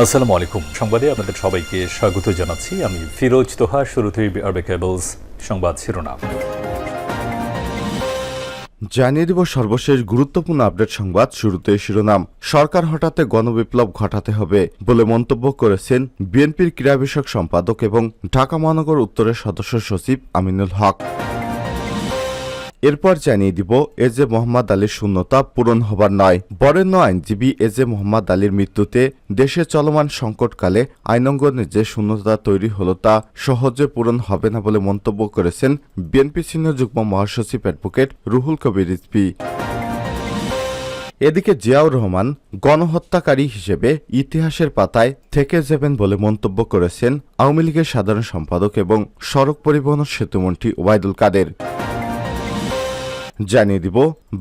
আসসালামু আলাইকুম। সংবাদে আপনাদের সবাইকে স্বাগত জানাচ্ছি। আমি ফিরোজ তোহা, শুরুতেই আরবে কেবলস সংবাদ শিরোনাম। জানিয়ে দিব সর্বশেষ গুরুত্বপূর্ণ আপডেট সংবাদ শুরুতে শিরোনাম। সরকার হঠাতে গণবিপ্লব ঘটাতে হবে বলে মন্তব্য করেছেন বিএনপির ক্রীড়া বিষয়ক সম্পাদক এবং ঢাকা মহানগর উত্তরের সদস্য সচিব আমিনুল হক। এরপর জানিয়ে দিব, এ যে মোহাম্মদ আলীর শূন্যতা পূরণ হবার নয়। বরেণ্য আইনজীবী এ যে মোহাম্মদ আলীর মৃত্যুতে দেশে চলমান সংকটকালে আইনঙ্গনে যে শূন্যতা তৈরি হলো তা সহজে পূরণ হবে না বলে মন্তব্য করেছেন বিএনপি সিনিয়র যুগ্ম মহাসচিব অ্যাডভোকেট রুহুল কবির রিজভী। এদিকে জিয়াউর রহমান গণহত্যাকারী হিসেবে ইতিহাসের পাতায় থেকে যাবেন বলে মন্তব্য করেছেন আওয়ামী লীগের সাধারণ সম্পাদক এবং সড়ক পরিবহন সেতুমন্ত্রী ওবায়দুল কাদের। জানিয়ে দিব,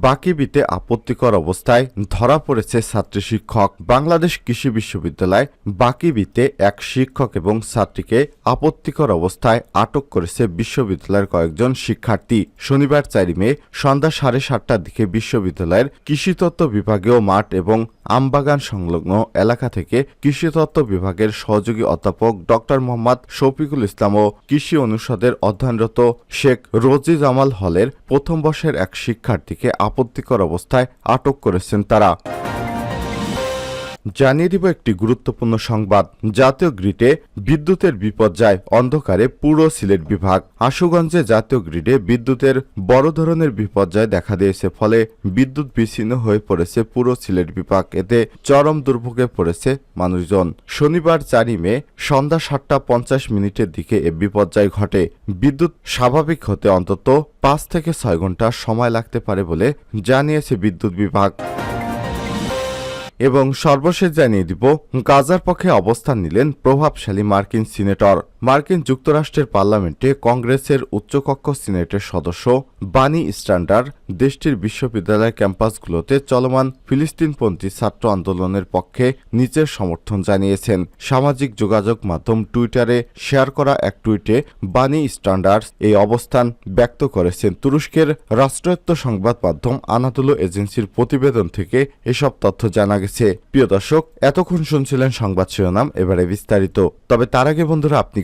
বাকি বিতে আপত্তিকর অবস্থায় ধরা পড়েছে ছাত্রী শিক্ষক। বাংলাদেশ কৃষি বিশ্ববিদ্যালয় বাকি বিতে এক শিক্ষক এবং ছাত্রীকে আপত্তিকর অবস্থায় আটক করেছে বিশ্ববিদ্যালয়ের কয়েকজন শিক্ষার্থী। শনিবার চারি মে সন্ধ্যা সাড়ে সাতটার দিকে বিশ্ববিদ্যালয়ের কৃষিতত্ত্ব বিভাগীয় মাঠ এবং আমবাগান সংলগ্ন এলাকা থেকে কৃষিতত্ত্ব বিভাগের সহযোগী অধ্যাপক ড মোহাম্মদ শফিকুল ইসলাম ও কৃষি অনুষদের অধ্যয়নরত শেখ রোজি জামাল হলের প্রথম বর্ষের এক শিক্ষার্থীকে আপত্তিকর অবস্থায় আটক করেছেন তারা। জানিয়ে দিব একটি গুরুত্বপূর্ণ সংবাদ। জাতীয় গ্রিডে বিদ্যুতের বিপর্যয়, অন্ধকারে পুরো সিলেট বিভাগ। আশুগঞ্জে জাতীয় গ্রিডে বিদ্যুতের বড় ধরনের বিপর্যয় দেখা দিয়েছে, ফলে বিদ্যুৎ বিচ্ছিন্ন হয়ে পড়েছে পুরো সিলেট বিভাগ। এতে চরম দুর্ভোগে পড়েছে মানুষজন। শনিবার চারি মে, সন্ধ্যা সাতটা পঞ্চাশ মিনিটের দিকে এ বিপর্যয় ঘটে। বিদ্যুৎ স্বাভাবিক হতে অন্তত পাঁচ থেকে ছয় ঘণ্টা সময় লাগতে পারে বলে জানিয়েছে বিদ্যুৎ বিভাগ। এবং সর্বশেষ জানিয়ে দিব গাজার পক্ষে অবস্থান নিলেন প্রভাবশালী মার্কিন সিনেটর। মার্কিন যুক্তরাষ্ট্রের পার্লামেন্টে কংগ্রেসের উচ্চকক্ষ সিনেটের সদস্য বানি স্ট্যান্ডার দেশটির বিশ্ববিদ্যালয় ক্যাম্পাসগুলোতে চলমান ফিলিস্তিনপন্থী ছাত্র আন্দোলনের পক্ষে নিচের সমর্থন জানিয়েছেন। সামাজিক যোগাযোগ মাধ্যম টুইটারে শেয়ার করা এক টুইটে বানি স্ট্যান্ডার্স এই অবস্থান ব্যক্ত করেছেন। তুরস্কের রাষ্ট্রায়ত্ত সংবাদ মাধ্যম আনাদুলো এজেন্সির প্রতিবেদন থেকে এসব তথ্য জানা গেছে। প্রিয় দর্শক, এতক্ষণ শুনছিলেন সংবাদ শিরোনাম, এবারে বিস্তারিত। তবে তার আগে বন্ধুরা, আপনি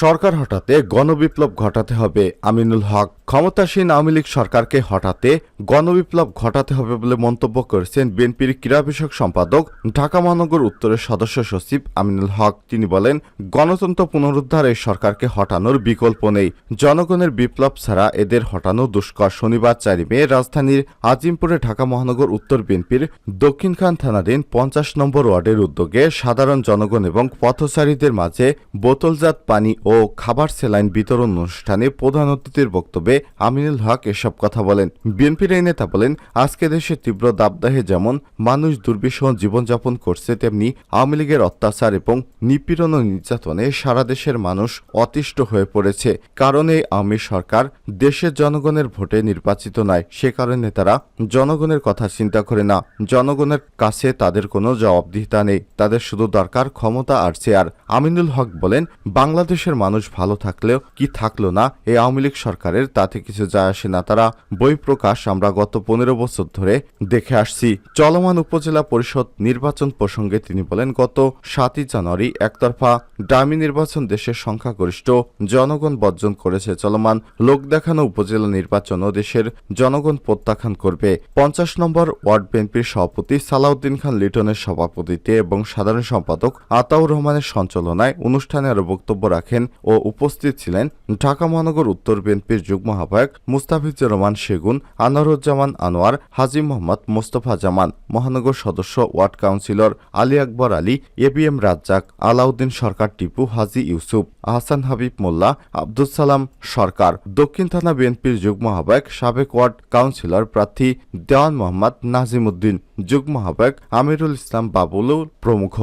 সরকার হটাতে গণবিপ্লব ঘটাতে হবে। আমিনুল হক ক্ষমতাসীন আওয়ামী লীগ সরকারকে হটাতে গণবিপ্লব ঘটাতে হবে বলে মন্তব্য করেছেন বিএনপির ক্রীড়া বিষয়ক সম্পাদক, ঢাকা মহানগর উত্তরের সদস্য সচিব আমিনুল হক। তিনি বলেন, গণতন্ত্র পুনরুদ্ধার এই সরকারকে হটানোর বিকল্প নেই। জনগণের বিপ্লব ছাড়া এদের হটানো দুষ্কর শনিবার চারি মে রাজধানীর আজিমপুরে ঢাকা মহানগর উত্তর বিএনপির দক্ষিণখান থানাধীন পঞ্চাশ নম্বর ওয়ার্ডের উদ্যোগে সাধারণ জনগণ এবং পথচারীদের মাঝে বোতলজাত পানি ও খাবার সেলাইন বিতরণ অনুষ্ঠানে প্রধান অতিথির বক্তব্যে আমিনুল হক এসব কথা বলেন। বিএনপির এই নেতা বলেন, আজকে দেশে তীব্র দাবদাহে যেমন মানুষ দুর্বিষহ জীবনযাপন করছে, তেমনি আওয়ামী লীগের অত্যাচার এবং নিপীড়ন ও নির্যাতনে সারা দেশের মানুষ অতিষ্ঠ হয়ে পড়েছে। কারণ এই আওয়ামী সরকার দেশের জনগণের ভোটে নির্বাচিত নয়। সে কারণে তারা জনগণের কথা চিন্তা করে না। জনগণের কাছে তাদের কোনো জবাবদিহিতা নেই। তাদের শুধু দরকার ক্ষমতা আর চেয়ার আমিনুল হক বলেন, বাংলাদেশের মানুষ ভালো থাকলেও কি থাকল না, এই আওয়ামী লীগ সরকারের তাতে কিছু যায় আসে না। তারা বই প্রকাশ আমরা গত পনেরো বছর ধরে দেখে আসছি। চলমান উপজেলা পরিষদ নির্বাচন প্রসঙ্গে তিনি বলেন, গত সাতই জানুয়ারি একতরফা ডামি নির্বাচন দেশের সংখ্যাগরিষ্ঠ জনগণ বর্জন করেছে। চলমান লোক দেখানো উপজেলা নির্বাচনও দেশের জনগণ প্রত্যাখ্যান করবে। পঞ্চাশ নম্বর ওয়ার্ড বিএনপির সভাপতি সালাউদ্দিন খান লিটনের সভাপতিত্বে এবং সাধারণ সম্পাদক আতাউর রহমানের সঞ্চালনায় অনুষ্ঠানে আরও বক্তব্য রাখেন ও উপস্থিত ছিলেন ঢাকা মহানগর উত্তর বিএনপির যুগ্ম আহ্বায়ক মুস্তাফিজুর রহমান সেগুন, আনোয়ারুজ্জামান আনোয়ার, হাজি মোহাম্মদ মোস্তফা জামান, মহানগর সদস্য, ward councillor Ali Akbar Ali ABM Razzak, Alauddin Sarkar Tipu Haji Yusuf, Ahsan Habib Molla Abdul Salam Sarkar, দক্ষিণ থানা বিএনপির যুগ্ম আহ্বায়ক সাবেক ওয়ার্ড কাউন্সিলর প্রার্থী দেওয়ান মোহাম্মদ নাজিম উদ্দিন যুগ্ম আহ্বায়ক আমিরুল ইসলাম বাবুলুর প্রমুখ।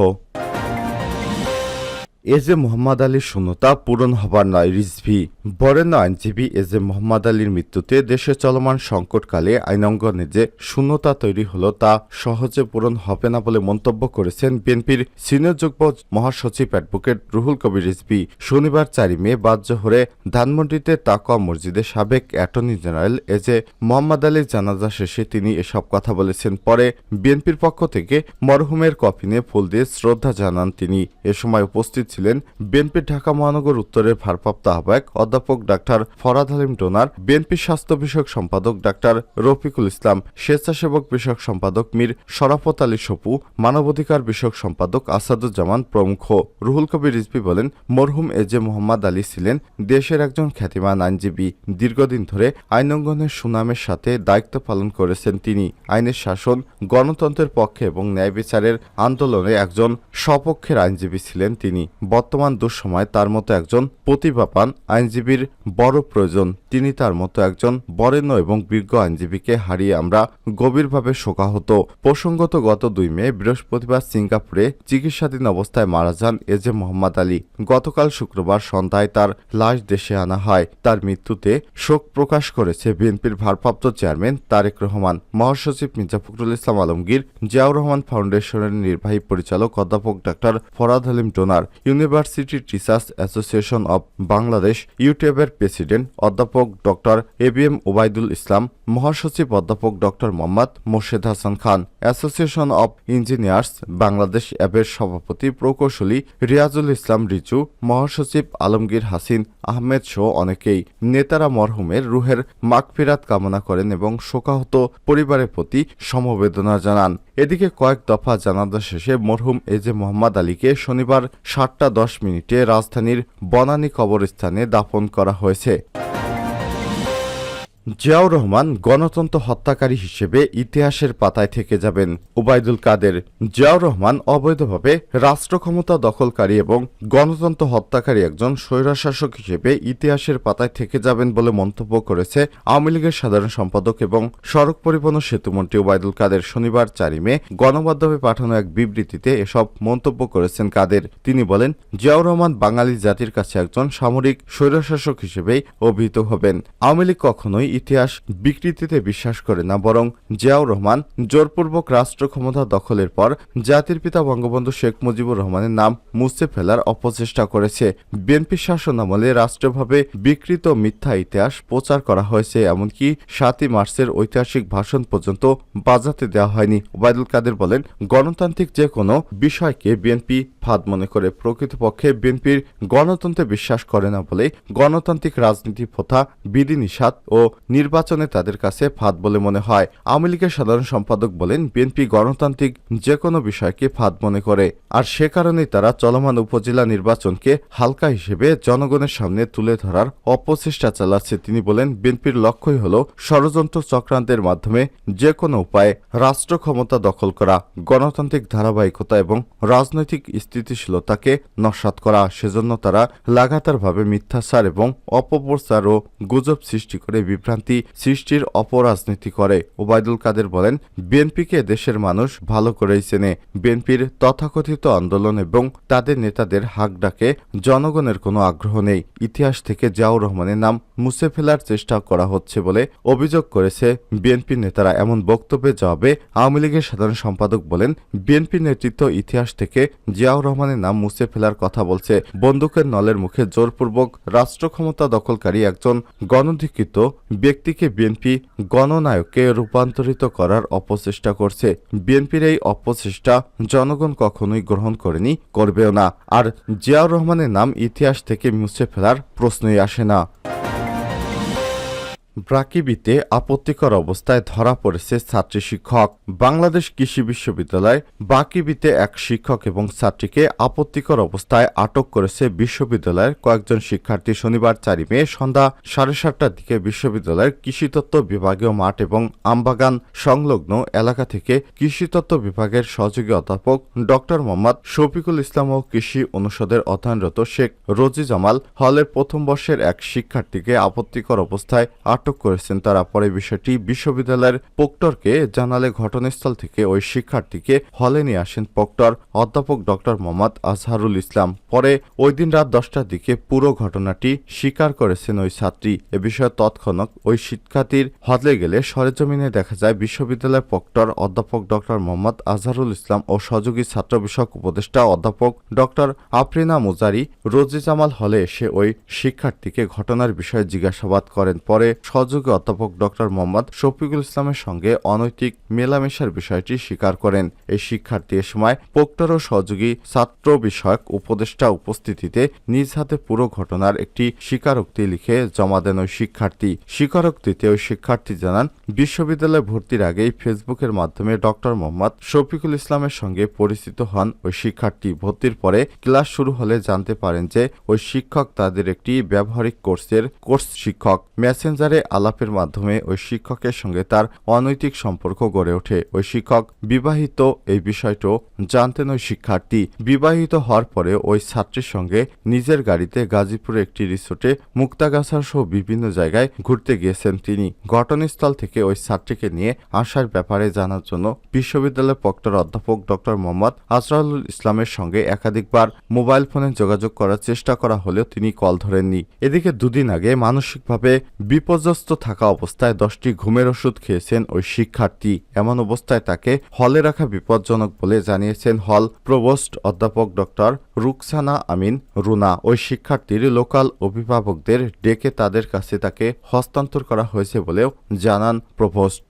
এ মোহাম্মদ আলীর শূন্যতা পূরণ হবার নয়, রিজভি। বরেণ্য আইনজীবী এ জে মোহাম্মদ আলীর মৃত্যুতে দেশে চলমান সংকটকালে আইনাঙ্গনে যে শূন্যতা তৈরি হলো তা সহজে পূরণ হবে না বলে মন্তব্য করেছেন বিএনপির সিনিয়র যুগ্ম মহাসচিব অ্যাডভোকেট রুহুল কবির রিজভি। শনিবার চারি মে বাদ জোহরে ধানমন্ডিতে তাকওয়া মসজিদের সাবেক attorney general A J Mohammad আলীর জানাজা শেষে তিনি এসব কথা বলেছেন। পরে বিএনপির পক্ষ থেকে মরহুমের কফিনে ফুল দিয়ে শ্রদ্ধা জানান তিনি। এ সময় উপস্থিত ছিলেন বিএনপির ঢাকা মহানগর উত্তরের ভারপ্রাপ্ত আহ্বায়ক অধ্যাপক ডাক্তার ফরাদ হালিম ডোনার, বিএনপি স্বাস্থ্য বিষয়ক সম্পাদক ডাক্তার রফিকুল ইসলাম, স্বেচ্ছাসেবক বিষয়ক সম্পাদক মীর শরাফত আলী সপু, মানবাধিকার বিষয়ক সম্পাদক আসাদুজ্জামান প্রমুখ। রুহুল কবির রিজভি বলেন, মরহুম এ জে মোহাম্মদ আলী ছিলেন, দেশের একজন খ্যাতিমান আইনজীবী। দীর্ঘদিন ধরে আইনঙ্গনের সুনামের সাথে দায়িত্ব পালন করেছেন তিনি। আইনের শাসন, গণতন্ত্রের পক্ষে এবং ন্যায় বিচারের আন্দোলনে একজন সপক্ষের আইনজীবী ছিলেন তিনি। বর্তমান দুঃসময় তার মতো একজন প্রতিভাবান আইনজীবীর বড় প্রয়োজন। তিনি তার মতো একজন বরেণ্য এবং বিজ্ঞ আইনজীবীকে হারিয়ে আমরা গভীরভাবে শোকাহত। প্রসঙ্গত গত দুই মে বৃহস্পতিবার সিঙ্গাপুরে চিকিৎসাধীন অবস্থায় মারা যান এ জে মোহাম্মদ আলী। গতকাল শুক্রবার সন্ধ্যায় তার লাশ দেশে আনা হয়। তার মৃত্যুতে শোক প্রকাশ করেছে বিএনপির ভারপ্রাপ্ত চেয়ারম্যান তারেক রহমান। মহাসচিব মির্জা ফখরুল ইসলাম আলমগীর, জিয়াউর রহমান ফাউন্ডেশনের নির্বাহী পরিচালক অধ্যাপক doctor Farad Halim Donar university teachers association of Bangladesh ইউটিউবের প্রেসিডেন্ট অধ্যাপক doctor A B M Obaidul Islam মহাসচিব অধ্যাপক doctor Mohammad Morshed Hasan Khan association of engineers Bangladesh অ্যাবের সভাপতি প্রকৌশলী রিয়াজুল ইসলাম রিচু মহাসচিব আলমগীর হাসিন আহমেদ সহ অনেকেই। নেতারা মরহুমের রুহের মাগফিরাত কামনা করেন এবং শোকাহত পরিবারের প্রতি সমবেদনা জানান। এদিকে কয়েক দফা জানাজা শেষে মরহুম এজে মোহাম্মদ আলীকে শনিবার সাতটা দশ মিনিটে রাজধানীর বনানী কবরস্থানে দাফন করা হয়েছে। জিয়াউর রহমান গণতন্ত্র হত্যাকারী হিসেবে ইতিহাসের পাতায় থেকে যাবেন। ওবায়দুল কাদের, জিয়াউর রহমান অবৈধভাবে রাষ্ট্র ক্ষমতা দখলকারী এবং গণতন্ত্র হত্যাকারী একজন স্বৈরশাসক হিসেবে ইতিহাসের পাতায় থেকে যাবেন বলে মন্তব্য করেছে আওয়ামী লীগের সাধারণ সম্পাদক এবং সড়ক পরিবহন সেতুমন্ত্রী ওবায়দুল কাদের শনিবার চারি মে গণমাধ্যমে পাঠানো এক বিবৃতিতে এসব মন্তব্য করেছেন কাদের। তিনি বলেন, জিয়াউর রহমান বাঙালি জাতির কাছে একজন সামরিক স্বৈরশাসক হিসেবেই অভিহিত হবেন। আওয়ামী লীগ কখনোই ইতিহাস বিকৃতিতে বিশ্বাস করে না, বরং জিয়াউর রহমান জোরপূর্বক রাষ্ট্র ক্ষমতা দখলের পর জাতির পিতা বঙ্গবন্ধু শেখ মুজিবুর রহমানের নাম মুছে ফেলার অপচেষ্টা করেছে। বিএনপি শাসন আমলে রাষ্ট্রভাবে বিকৃত মিথ্যা ইতিহাস প্রচার করা হয়েছে, এমনকি সাতই মার্চের ঐতিহাসিক ভাষণ পর্যন্ত বাজাতে দেওয়া হয়নি। ওবায়দুল কাদের বলেন, গণতান্ত্রিক যে কোনো বিষয়কে বিএনপি ফাঁদ মনে করে, প্রকৃতপক্ষে বিএনপির গণতন্ত্রে বিশ্বাস করে না বলে গণতান্ত্রিক রাজনীতি প্রথা, বিধিনিষাদ ও নির্বাচনে তাদের কাছে ফাঁদ বলে মনে হয়। আওয়ামী লীগের সাধারণ সম্পাদক বলেন, বিএনপি গণতান্ত্রিক যে কোনো বিষয়কে ফাঁদ মনে করে। আর সে কারণেই তারা চলমান উপজেলা নির্বাচনকে হালকা হিসেবে জনগণের সামনে তুলে ধরার অপচেষ্টা চালাচ্ছে তিনি বলেন। বিএনপির লক্ষ্যই হল ষড়যন্ত্র চক্রান্তের মাধ্যমে যে কোনো উপায়ে রাষ্ট্র ক্ষমতা দখল করা, গণতান্ত্রিক ধারাবাহিকতা এবং রাজনৈতিক স্থিতিশীলতাকে নস্বাত করা। সেজন্য তারা লাগাতারভাবে মিথ্যাচার এবং অপপ্রচার ও গুজব সৃষ্টি করে বিভ্রান্তি সৃষ্টির অপরাজনীতি করে। ওবায়দুল কাদের বলেন, বিএনপিকে দেশের মানুষ ভালো করেই চেনে। বিএনপির তথাকথিত আন্দোলন এবং তাদের নেতাদের হাক ডাকে জনগণের কোনো আগ্রহ নেই। ইতিহাস থেকে জিয়াউর রহমানের নাম মুছে ফেলার চেষ্টা করা হচ্ছে বলে অভিযোগ করেছে বিএনপি নেতারা। এমন বক্তব্যে জবাবে আওয়ামী লীগের সাধারণ সম্পাদক বলেন, বিএনপি নেতৃত্ব ইতিহাস থেকে জিয়াউর রহমানের নাম মুছে ফেলার কথা বলছে। বন্দুকের নলের মুখে জোরপূর্বক রাষ্ট্র ক্ষমতা দখলকারী একজন গণধিকৃত ব্যক্তিকে বিএনপি গণনায়ককে রূপান্তরিত করার অপচেষ্টা করছে। বিএনপির এই অপচেষ্টা জনগণ কখনোই গ্রহণ করেনি, করবেও না। আর জিয়াউর রহমানের নাম ইতিহাস থেকে মুছে ফেলার প্রশ্নই আসে না। ব্রাকিবিতে আপত্তিকর অবস্থায় ধরা পড়েছে ছাত্রী শিক্ষক। বাংলাদেশ কৃষি বিশ্ববিদ্যালয় বাকিবিতে এক শিক্ষক এবং ছাত্রীকে আপত্তিকর অবস্থায় আটক করেছে বিশ্ববিদ্যালয়ের কয়েকজন শিক্ষার্থী শনিবার চারি মে সন্ধ্যা সাড়ে সাতটার দিকে বিশ্ববিদ্যালয়ের কৃষিতত্ত্ব বিভাগীয় মাঠ এবং আমবাগান সংলগ্ন এলাকা থেকে কৃষিতত্ত্ব বিভাগের সহযোগী অধ্যাপক ডক্টর মোহাম্মদ শফিকুল ইসলাম ও কৃষি অনুষদের অধ্যয়নরত শেখ রোজি জামাল হলের প্রথম বর্ষের এক শিক্ষার্থীকে আপত্তিকর অবস্থায় আটক আটক করেছেন তারা। পরে বিষয়টি বিশ্ববিদ্যালয়ের পোক্টরকে জানালে ঘটনাস্থল থেকে ওই শিক্ষার্থীকে হলে নিয়ে আসেন পোক্টর অধ্যাপক ডক্টর মোহাম্মদ আজহারুল ইসলাম। পরে ওই দিন রাত দশটার দিকে পুরো ঘটনাটি স্বীকার করেছেন ওই ছাত্রী। এ বিষয়ে তৎক্ষণাৎ ওই শিক্ষার্থীর হদলে গেলে সরেজমিনে দেখা যায়, বিশ্ববিদ্যালয়ের প্রক্টর অধ্যাপক ডক্টর মোহাম্মদ আজহারুল ইসলাম ও সহযোগী ছাত্র বিষয়ক উপদেষ্টা অধ্যাপক ডক্টর আফরিনা মুজারি রোজি জামাল হলে এসে ওই শিক্ষার্থীকে ঘটনার বিষয়ে জিজ্ঞাসাবাদ করেন। পরে সহযোগী অধ্যাপক ডক্টর মোহাম্মদ শফিকুল ইসলামের সঙ্গে অনৈতিক মেলামেশার বিষয়টি স্বীকার করেন। এই শিক্ষার্থী এ সময় পোক্টর ও সহযোগী ছাত্র বিষয়ক উপদেষ্টা উপস্থিতিতে নিজ হাতে পুরো ঘটনার একটি স্বীকারোক্তি লিখে জমা দেন ওই শিক্ষার্থী। স্বীকারোক্তিতে ওই শিক্ষার্থী জানান, বিশ্ববিদ্যালয়ে ভর্তির আগেই ফেসবুকের মাধ্যমে ডক্টর মোহাম্মদ শফিকুল ইসলামের সঙ্গে পরিচিত হন ওই শিক্ষার্থী। ভর্তির পরে ক্লাস শুরু হলে জানতে পারেন যে ওই শিক্ষক তাদের একটি ব্যবহারিক কোর্সের কোর্স শিক্ষক। মেসেঞ্জারে আলাপের মাধ্যমে ওই শিক্ষকের সঙ্গে তার অনৈতিক সম্পর্ক গড়ে ওঠে। ওই শিক্ষক বিবাহিত এই বিষয়টাও জানতেন ওই শিক্ষার্থী। বিবাহিত হওয়ার পরে ওই ছাত্রীর সঙ্গে নিজের গাড়িতে গাজীপুরে একটি রিসোর্টে মুক্তাগাছা সহ বিভিন্ন জায়গায় ঘুরতে গিয়েছেন তিনি। ঘটনাস্থল থেকে ওই ছাত্রীকে নিয়ে আসার ব্যাপারে জানার জন্য বিশ্ববিদ্যালয়ের প্রক্টর অধ্যাপক ডক্টর মোহাম্মদ আজরারুল ইসলামের সঙ্গে একাধিকবার মোবাইল ফোনে যোগাযোগ করার চেষ্টা করা হলেও তিনি কল ধরেননি। এদিকে দুদিন আগে মানসিকভাবে বিপর্যস্ত থাকা অবস্থায় দশটি ঘুমের ওষুধ খেয়েছেন ওই শিক্ষার্থী। এমন অবস্থায় তাকে হলে রাখা বিপজ্জনক বলে জানিয়েছেন হল প্রভোস্ট অধ্যাপক ডক্টর রুকসানা আমিন রুনা। ওই শিক্ষার্থীর লোকাল অভিভাবকদের ডেকে তাদের কাছে তাকে হস্তান্তর করা হয়েছে বলেও জানান প্রভোস্ট।